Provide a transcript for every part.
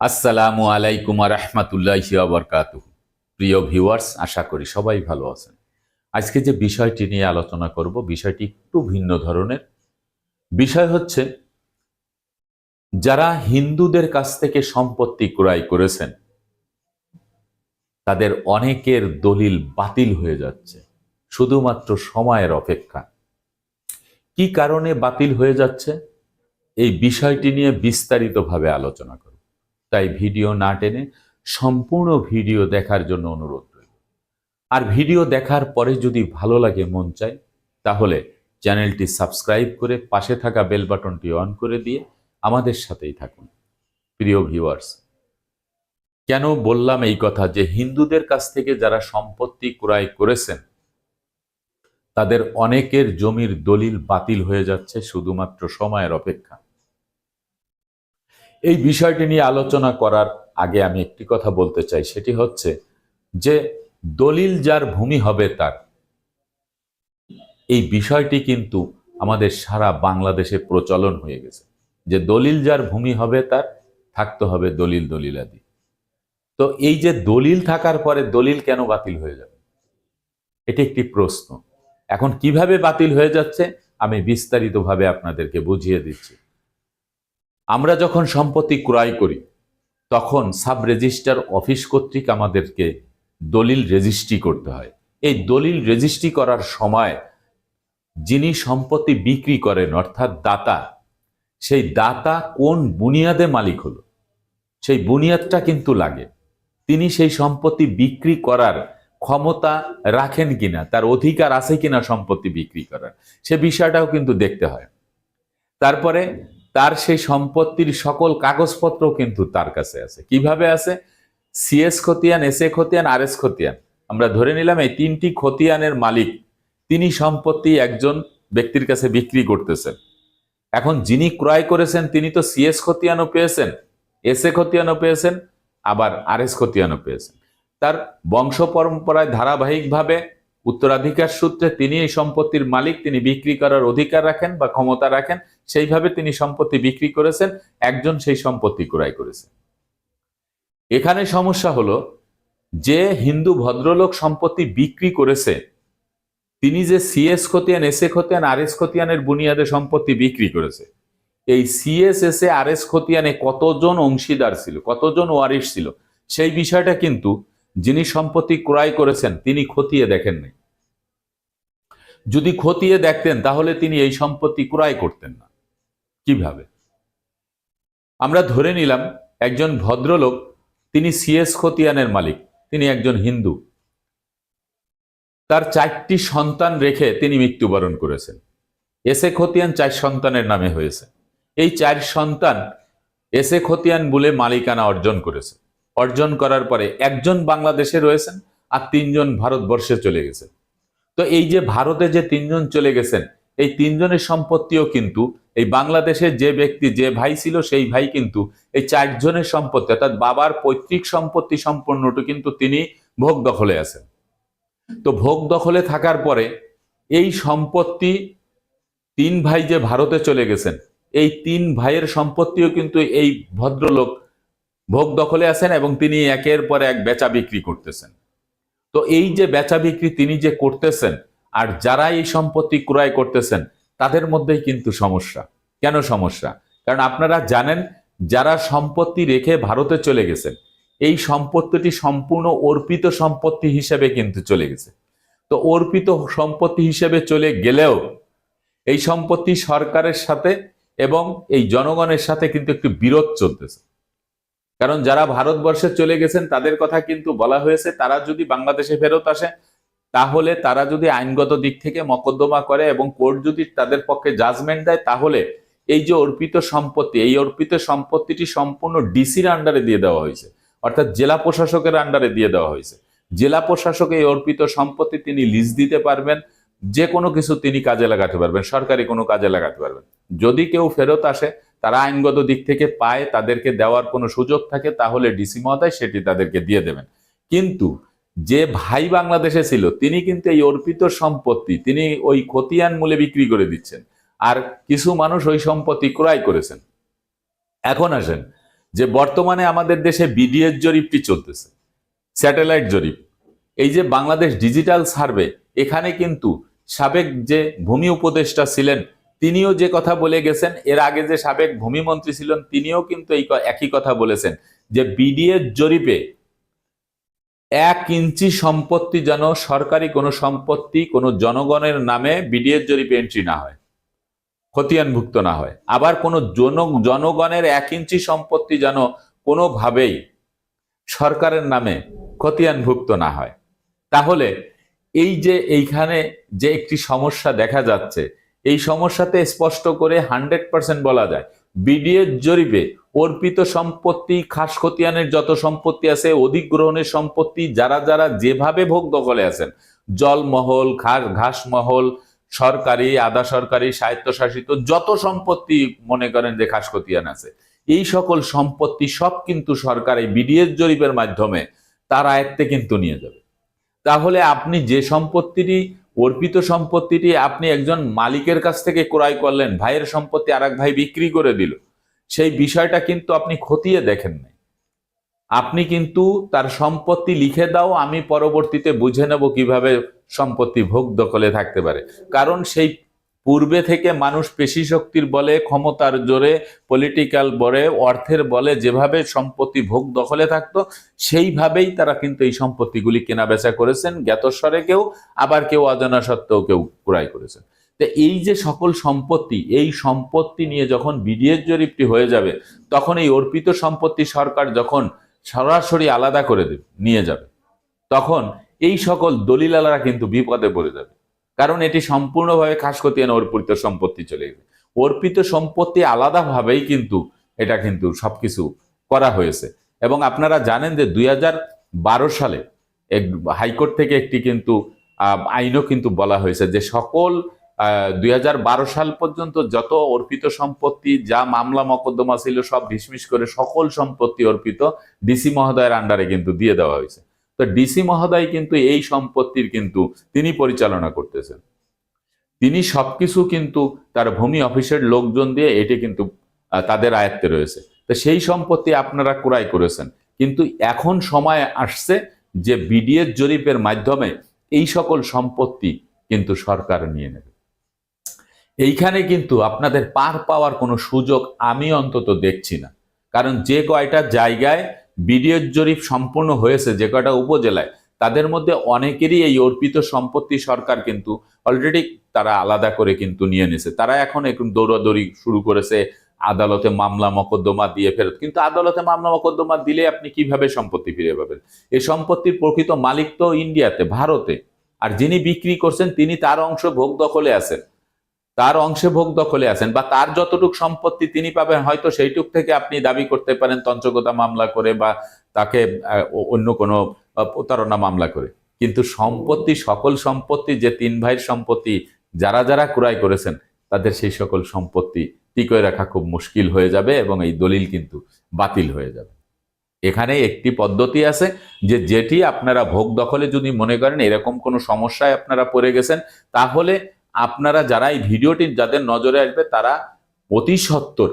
আসসালামু আলাইকুম রহমতুল্লাহি বরকাত প্রিয় ভিউয়ার্স, আশা করি সবাই ভালো আছেন। আজকে যে বিষয়টি নিয়ে আলোচনা করব, বিষয়টি একটু ভিন্ন ধরনের। বিষয় হচ্ছে, যারা হিন্দুদের কাছ থেকে সম্পত্তি ক্রয় করেছেন, তাদের অনেকের দলিল বাতিল হয়ে যাচ্ছে, শুধুমাত্র সময়ের অপেক্ষা। কি কারণে বাতিল হয়ে যাচ্ছে? এই বিষয়টি নিয়ে বিস্তারিতভাবে আলোচনা করব। তাই ভিডিও না টেনে সম্পূর্ণ ভিডিও দেখার জন্য অনুরোধ রইল। আর ভিডিও দেখার পরে যদি ভালো লাগে, মন চায়, তাহলে চ্যানেলটি সাবস্ক্রাইব করে পাশে থাকা বেল বাটনটি অন করে দিয়ে আমাদের সাথেই থাকুন। প্রিয় ভিউয়ার্স, কেন বললাম এই কথা যে হিন্দুদের কাছ থেকে যারা সম্পত্তি ক্রয় করেছেন, তাদের অনেকের জমির দলিল বাতিল হয়ে যাচ্ছে শুধুমাত্র সময়ের অপেক্ষা। এই বিষয়টি নিয়ে আলোচনা করার আগে আমি একটি কথা বলতে চাই, সেটি হচ্ছে যে দলিল যার ভূমি হবে তার, এই বিষয়টি কিন্তু আমাদের সারা বাংলাদেশে প্রচলন হয়ে গেছে। যে দলিল যার ভূমি হবে তার, থাকতে হবে দলিল দলিলাদি। তো এই যে দলিল থাকার পরে দলিল কেন বাতিল হয়ে যাবে? এটি একটি প্রশ্ন। এখন কীভাবে বাতিল হয়ে যাচ্ছে, আমি বিস্তারিতভাবে আপনাদেরকে বুঝিয়ে দিচ্ছি। আমরা যখন সম্পত্তি ক্রয় করি, তখন সাব রেজিস্টার অফিস কর্তৃক আমাদেরকে দলিল রেজিস্ট্রি করতে হয়। এই দলিল রেজিস্ট্রি করার সময় যিনি সম্পত্তি বিক্রি করেন, অর্থাৎ দাতা, সেই দাতা কোন বুনিয়াদে মালিক হলো? সেই বুনিয়াদটা কিন্তু লাগে। তিনি সেই সম্পত্তি বিক্রি করার ক্ষমতা রাখেন কিনা, তার অধিকার আছে কিনা সম্পত্তি বিক্রি করার, সে বিষয়টাও কিন্তু দেখতে হয়। তারপরে তার সেই সম্পত্তির সকল কাগজপত্র কিন্তু তার কাছে আছে। কীভাবে আছে? সিএস খতিয়ান এস এ খতিয়ান আর এস খতিয়ান। আমরা ধরে নিলাম এই তিনটি খতিয়ানের মালিক, তিনি সম্পত্তি একজন ব্যক্তির কাছে বিক্রি করতেছেন। এখন যিনি ক্রয় করেছেন, তিনি তো সিএস খতিয়ানও পেয়েছেন এস এ খতিয়ানও পেয়েছেন, আবার আর এস খতিয়ানও পেয়েছেন। তার বংশ পরম্পরায় ধারাবাহিকভাবে উত্তরাধিকার সূত্রে তিনি এই সম্পত্তির মালিক, তিনি বিক্রি করার অধিকার রাখেন বা ক্ষমতা রাখেন সেইভাবে তিনি সম্পত্তি বিক্রি করেছেন, একজন সেই সম্পত্তি ক্রয় করেছেন। এখানে সমস্যা হলো, যে হিন্দু ভদ্রলোক সম্পত্তি বিক্রি করেছে, তিনি যে সিএস খতিয়ান এস এ খতিয়ান আর এস খতিয়ানের বুনিয়াদে সম্পত্তি বিক্রি করেছে, এই CS S A R S খতিয়ানে কতজন অংশীদার ছিল, কতজন ওয়ারিশ ছিল, সেই বিষয়টা কিন্তু যিনি সম্পত্তি ক্রয় করেছেন, তিনি খতিয়ে দেখেননি যদি খতিয়ে দেখতেন, তাহলে তিনি এই সম্পত্তি ক্রয় করতেন না। কীভাবে? আমরা ধরে নিলাম একজন ভদ্রলোক, তিনি সিএস খতিয়ানের মালিক, তিনি একজন হিন্দু। তার চারটি সন্তান রেখে তিনি মৃত্যুবরণ করেছেন। এসে খতিয়ান চার সন্তানের নামে হয়েছে। এই চার সন্তান এসে খতিয়ান বলে মালিকানা অর্জন করেছে। অর্জন করার পরে একজন বাংলাদেশে রয়েছেন আর তিনজন ভারতবর্ষে চলে গেছেন। তো এই যে ভারতে যে তিনজন চলে গেছেন এই তিনজনের সম্পত্তিও কিন্তু এই বাংলাদেশের যে ব্যক্তি যে ভাই ছিল সেই ভাই কিন্তু এই চারজনের সম্পত্তি, অর্থাৎ বাবার পৈতৃক সম্পত্তি সম্পূর্ণটা কিন্তু তিনি ভোগ দখলে আছেন। তো ভোগ দখলে থাকার পরে এই সম্পত্তি তিন ভাই যে ভারতে চলে গেছেন, এই তিন ভাইয়ের সম্পত্তিও কিন্তু এই ভদ্রলোক ভোগ দখলে আছেন এবং তিনি একের পর এক বেচা বিক্রি করতেছেন। তো এই যে বেচা বিক্রি তিনি যে করতেছেন আর যারা এই সম্পত্তি ক্রয় করতেছেন, তাদের মধ্যেই কিন্তু সমস্যা। কেন সমস্যা? কারণ আপনারা জানেন, যারা সম্পত্তি রেখে ভারতে চলে গেছেন, এই সম্পত্তিটি সম্পূর্ণ অর্পিত সম্পত্তি হিসেবে কিন্তু চলে গেছে। তো অর্পিত সম্পত্তি হিসেবে চলে গেলেও এই সম্পত্তি সরকারের সাথে এবং এই জনগণের সাথে কিন্তু একটু বিরোধ চলতেছে। কারণ যারা ভারতবর্ষে চলে গেছেন, তাদের কথা কিন্তু বলা হয়েছে, তারা যদি বাংলাদেশে ফেরত আসে তাহলে তারা যদি আইনগত দিক থেকে মকদ্দমা করে এবং কোর্ট যদি তাদের পক্ষে জাজমেন্ট দেয়, তাহলে এই যে অর্পিত সম্পত্তি, এই অর্পিত সম্পত্তিটি সম্পূর্ণ ডিসির আন্ডারে দিয়ে দেওয়া হয়েছে। অর্থাৎ জেলা প্রশাসকের আন্ডারে দিয়ে দেওয়া হয়েছে। জেলা প্রশাসক এই অর্পিত সম্পত্তি তিনি লিজ দিতে পারবেন, যে কোনো কিছু তিনি কাজে লাগাতে পারবেন, সরকারি কোনো কাজে লাগাতে পারবেন। যদি কেউ ফেরত আসে, তারা আইনগত দিক থেকে পায়, তাদেরকে দেওয়ার কোনো সুযোগ থাকে, তাহলে ডিসি মহোদয় সেটি তাদেরকে দিয়ে দেবেন। কিন্তু যে ভাই বাংলাদেশে ছিল, তিনি কিন্তু এই অর্পিত সম্পত্তি, তিনি ওই খতিয়ান মূলে বিক্রি করে দিচ্ছেন। আর কিছু মানুষ ওই সম্পত্তি ক্রয় করেছেন। এখন আসেন, যে বর্তমানে আমাদের দেশে বিডিএস জরিপটি চলতেছে, স্যাটেলাইট জরিপ। এই যে বাংলাদেশ ডিজিটাল সার্ভে, এখানে কিন্তু সাবেক যে ভূমি উপদেষ্টা ছিলেন, তিনিও যে কথা বলে গেছেন, এর আগে যে সাবেক ভূমি মন্ত্রী ছিলেন, তিনিও কিন্তু এই একই কথা বলেছেন, যে বিডিএস জরিপে এক ইঞ্চি সম্পত্তি যেন সরকারি কোনো সম্পত্তি কোনো জনগণের নামে বিডিএস জরিপে এন্ট্রি না হয়, খতিয়ানভুক্ত না হয়। আবার কোনো জন জনগণের এক ইঞ্চি সম্পত্তি যেন কোনোভাবেই সরকারের নামে খতিয়ানভুক্ত না হয়। তাহলে এই যে এইখানে যে একটি সমস্যা দেখা যাচ্ছে, এই সমস্যাতে স্পষ্ট করে হান্ড্রেড পার্সেন্ট বলা যায় বিডিএস জরিপে অর্পিত সম্পত্তি, খাস খতিয়ানের যত সম্পত্তি আছে অধিগ্রহণের সম্পত্তি, যারা যারা যেভাবে ভোগ দখলে আছেন, জলমহল, ঘাস, ঘাসমহল, সরকারি, আধা সরকারি, স্বায়ত্তশাসিত, যত সম্পত্তি মনে করেন যে খাস খতিয়ান আছে, এই সকল সম্পত্তি সব কিন্তু সরকার এই বিডিএস জরিপের মাধ্যমে তার আয়ত্তে কিন্তু নিয়ে যাবে। তাহলে আপনি যে সম্পত্তিটি, অর্পিত সম্পত্তিটি আপনি একজন মালিকের কাছ থেকে ক্রয় করলেন, ভাইয়ের সম্পত্তি আর ভাই বিক্রি করে দিল সেই বিষয়টা কিন্তু আপনি খতিয়ে দেখেন নাই। আপনি কিন্তু তার সম্পত্তি লিখে দাও, আমি পরবর্তীতে বুঝে নেব কীভাবে সম্পত্তি ভোগ দখলে থাকতে পারে। কারণ সেই পূর্বে থেকে মানুষ পেশি শক্তির বলে, ক্ষমতার জোরে পলিটিক্যাল বলে, অর্থের বলে যেভাবে সম্পত্তি ভোগ দখলে থাকতো, সেইভাবেই তারা কিন্তু এই সম্পত্তিগুলি কেনা বেচা করেছেন। জ্ঞাতস্বরে কেউ, আবার কেউ অজানা সত্ত্বেও কেউ ক্রয় করেছেন। তো এই যে সকল সম্পত্তি, এই সম্পত্তি নিয়ে যখন বিডিএস জরিপটি হয়ে যাবে, তখন এই অর্পিত সম্পত্তি সরকার যখন সরাসরি আলাদা করে দেবে নিয়ে যাবে, তখন এই সকল দলিলালারা কিন্তু বিপদে পড়ে যাবে। কারণ এটি সম্পূর্ণভাবে খাস খতিয়ান অর্পিত সম্পত্তি চলে গেছে। অর্পিত সম্পত্তি আলাদাভাবেই কিন্তু এটা কিন্তু সবকিছু করা হয়েছে। এবং আপনারা জানেন যে দুই হাজার বারো সালে হাইকোর্ট থেকে একটি কিন্তু আইনও কিন্তু বলা হয়েছে যে সকল দুই হাজার বারো সাল পর্যন্ত যত অর্পিত সম্পত্তি, যা মামলা মকদ্দমা ছিল, সব ডিসমিস করে সকল সম্পত্তি অর্পিত ডিসি মহোদয়ের আন্ডারে কিন্তু দিয়ে দেওয়া হয়েছে। তো ডিসি মহোদয় কিন্তু এই সম্পত্তির কিন্তু তিনি পরিচালনা করতেছেন। তিনি সবকিছু কিন্তু তার ভূমি অফিসের লোকজন দিয়ে এটি কিন্তু তাদের আয়ত্তে রয়েছে। তো সেই সম্পত্তি আপনারা ক্রয় করেছেন। কিন্তু এখন সময় আসছে যে বিডিএস জরিপের মাধ্যমে এই সকল সম্পত্তি কিন্তু সরকার নিয়ে নেবে। এইখানে কিন্তু আপনাদের পার পাওয়ার কোনো সুযোগ আমি অন্তত দেখছি না। কারণ যে কয়টা জায়গায় বিডিএস জরিপ সম্পূর্ণ হয়েছে, যে কয়টা উপজেলায়, তাদের মধ্যে অনেকেরই এই অর্পিত সম্পত্তি সরকার কিন্তু অলরেডি তারা আলাদা করে কিন্তু নিয়ে নিছে। তারা এখন এখন দৌড়াদৌড়ি শুরু করেছে, আদালতে মামলা মকদ্দমা দিয়ে ফেরত। কিন্তু আদালতে মামলা মকদ্দমা দিলে আপনি কীভাবে সম্পত্তি ফিরে পাবেন? এই সম্পত্তির প্রকৃত মালিক তো ইন্ডিয়াতে, ভারতে। আর যিনি বিক্রি করছেন, তিনি তার অংশ ভোগ দখলে আছেন। তার অংশে ভোগ দখলে আছেন বা তার যতটুক সম্পত্তি তিনি পাবেন, হয়তো সেইটুক থেকে আপনি দাবি করতে পারেন তঞ্চকতা মামলা করে বা তাকে অন্য কোনো প্রতারণা মামলা করে। কিন্তু সম্পত্তি, সকল সম্পত্তি, যে তিন ভাইয়ের সম্পত্তি যারা যারা ক্রয় করেছেন, তাদের সেই সকল সম্পত্তি টিকিয়ে রাখা খুব মুশকিল হয়ে যাবে এবং এই দলিল কিন্তু বাতিল হয়ে যাবে। এখানে একটি পদ্ধতি আছে যে যেটি আপনারা ভোগ দখলে যদি মনে করেন এরকম কোনো সমস্যায় আপনারা পড়ে গেছেন, তাহলে আপনারা যারা এই ভিডিওটি যাদের নজরে আসবে, তারা অতি সত্বর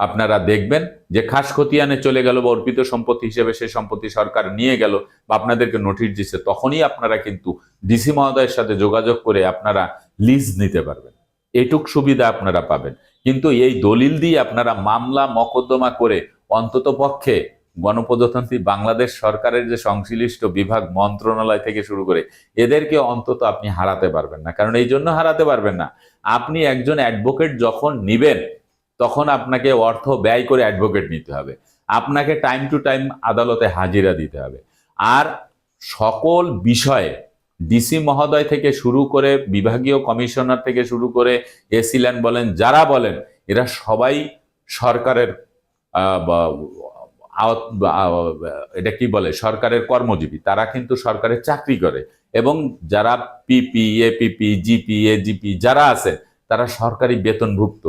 আপনারা দেখবেন যে খাস খতিয়ানে চলে গেল বা অর্পিত সম্পত্তি হিসেবে সেই সম্পত্তি সরকার নিয়ে গেল বা আপনাদেরকে নোটিশ দিচ্ছে তখনই আপনারা কিন্তু ডিসি মহোদয়ের সাথে যোগাযোগ করে আপনারা লিজ নিতে পারবেন। এটুক সুবিধা আপনারা পাবেন। কিন্তু এই দলিল দিয়ে আপনারা মামলা, মকদ্দমা করে অন্তত পক্ষে গণপ্রজাতন্ত্রী বাংলাদেশ সরকারের যে সংশ্লিষ্ট বিভাগ মন্ত্রণালয় থেকে শুরু করে এদেরকে অন্তত আপনি হারাতে পারবেন না। কারণ এই জন্য হারাতে পারবেন না। আপনি একজন অ্যাডভোকেট যখন নিবেন, তখন আপনাকে অর্থ ব্যয় করে অ্যাডভোকেট নিতে হবে। আপনাকে টাইম টু টাইম আদালতে হাজিরা দিতে হবে। আর সকল বিষয়ে ডিসি মহোদয় থেকে শুরু করে বিভাগীয় কমিশনার থেকে শুরু করে এসিল্যান বলেন, যারা বলেন, এরা সবাই সরকারের এটা কি বলে, সরকারের কর্মজীবী, তারা কিন্তু সরকারের চাকরি করে এবং যারা পিপি এপিপি জিপি এজিপি যারা আছে, তারা সরকারি বেতনভুক্ত।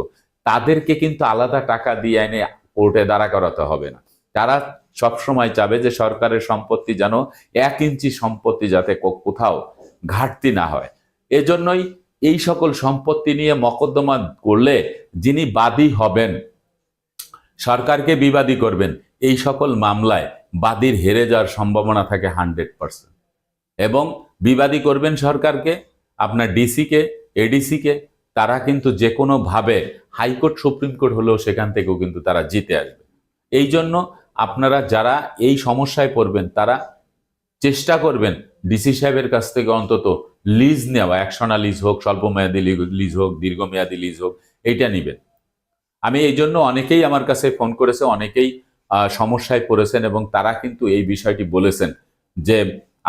তাদেরকে কিন্তু আলাদা টাকা দিয়ে এনে কোর্টে দাঁড়া করাতে হবে না। তারা সব সময় চাবে যে সরকারের সম্পত্তি যেন এক ইঞ্চি সম্পত্তি যাতে কোথাও ঘাটতি না হয়। এজন্যই এই সকল সম্পত্তি নিয়ে মকদ্দমা করলে যিনি বাদী হবেন, সরকারকে বিবাদী করবেন এই সকল মামলায় বাদীর হেরে যাওয়ার সম্ভাবনা থাকে হান্ড্রেড পার্সেন্ট। এবং বিবাদী করবেন সরকারকে, আপনার ডিসিকে, এডিসিকে, তারা কিন্তু যে কোনোভাবে হাইকোর্ট, সুপ্রিম কোর্ট হলেও সেখান থেকেও কিন্তু তারা জিতে আসবে। এই জন্য আপনারা যারা এই সমস্যায় পড়বেন, তারা চেষ্টা করবেন ডিসি সাহেবের কাছ থেকে অন্তত লিজ নেওয়া একশোনা লিজ হোক, স্বল্পমেয়াদী লিজ হোক, দীর্ঘমেয়াদী লিজ হোক, এইটা নেবেন। আমি এই জন্য অনেকেই আমার কাছে ফোন করেছে, অনেকেই সমস্যায় পড়েছেন এবং তারা কিন্তু এই বিষয়টি বলেছেন যে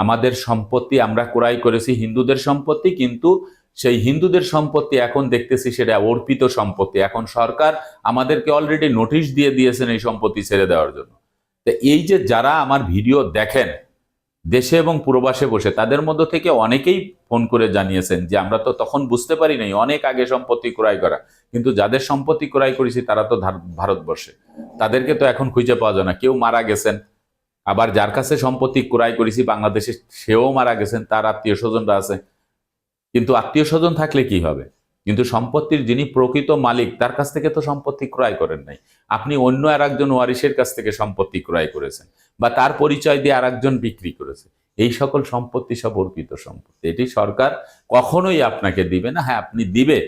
আমাদের সম্পত্তি আমরা ক্রয় করেছি হিন্দুদের সম্পত্তি, কিন্তু সেই হিন্দুদের সম্পত্তি এখন দেখতেছি সেটা অর্পিত সম্পত্তি। এখন সরকার আমাদেরকে অলরেডি নোটিশ দিয়ে দিয়েছেন এই সম্পত্তি ছেড়ে দেওয়ার জন্য। তো এই যে যারা আমার ভিডিও দেখেন, দেশে এবং প্রবাসে বসে, তাদের মধ্য থেকে অনেকেই ফোন করে জানিয়েছেন যে আমরা তো তখন বুঝতে পারি নাই, অনেক আগে সম্পত্তি ক্রয় করা। কিন্তু যাদের সম্পত্তি ক্রয় করেছি, তারা তো ভারতবর্ষে। তাদেরকে তো এখন খুঁজে পাওয়া যায় না। কেউ মারা গেছেন, আবার যার কাছে সম্পত্তি ক্রয় করেছি বাংলাদেশে, সেও মারা গেছেন, তার আত্মীয় স্বজনরা আছে। কিন্তু আত্মীয় স্বজন থাকলে কি হবে? কিন্তু সম্পত্তির যিনি প্রকৃত মালিক, তার কাছ থেকে তো সম্পত্তি ক্রয় করেন নাই। আপনি অন্য আর একজন ওয়ারিশের কাছ থেকে সম্পত্তি ক্রয় করেছেন, বা তার পরিচয় দিয়ে আর একজন বিক্রি করেছে। এই সকল সম্পত্তি সব অর্পিত সম্পত্তি। এটি সরকার কখনোই আপনাকে দিবে না। হ্যাঁ আপনি দিবে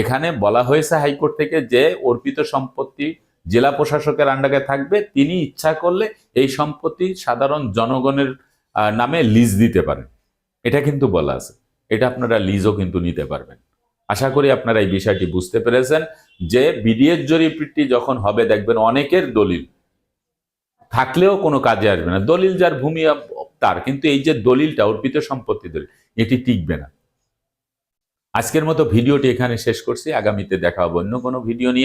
এখানে বলা হয়েছে হাইকোর্ট থেকে যে অর্পিত সম্পত্তি জেলা প্রশাসকের আন্ডারে থাকবে, তিনি ইচ্ছা করলে এই সম্পত্তি সাধারণ জনগণের নামে লিজ দিতে পারেন। এটা কিন্তু বলা আছে। এটা আপনারা লিজও কিন্তু নিতে পারবেন। আশা করি আপনারা এই বিষয়টি বুঝতে পেরেছেন যে বিডিএস জরিপটি যখন হবে, দেখবেন অনেকের দলিল থাকলেও কোনো কাজে আসবে না। দলিল যার ভূমি, তার। কিন্তু এই যে দলিলটা, অর্পিত সম্পত্তি দলিল, এটি টিকবে না। আজকের মতো ভিডিওটি এখানে শেষ করছি। আগামীতে দেখা হবে অন্য কোনো ভিডিও নিয়ে।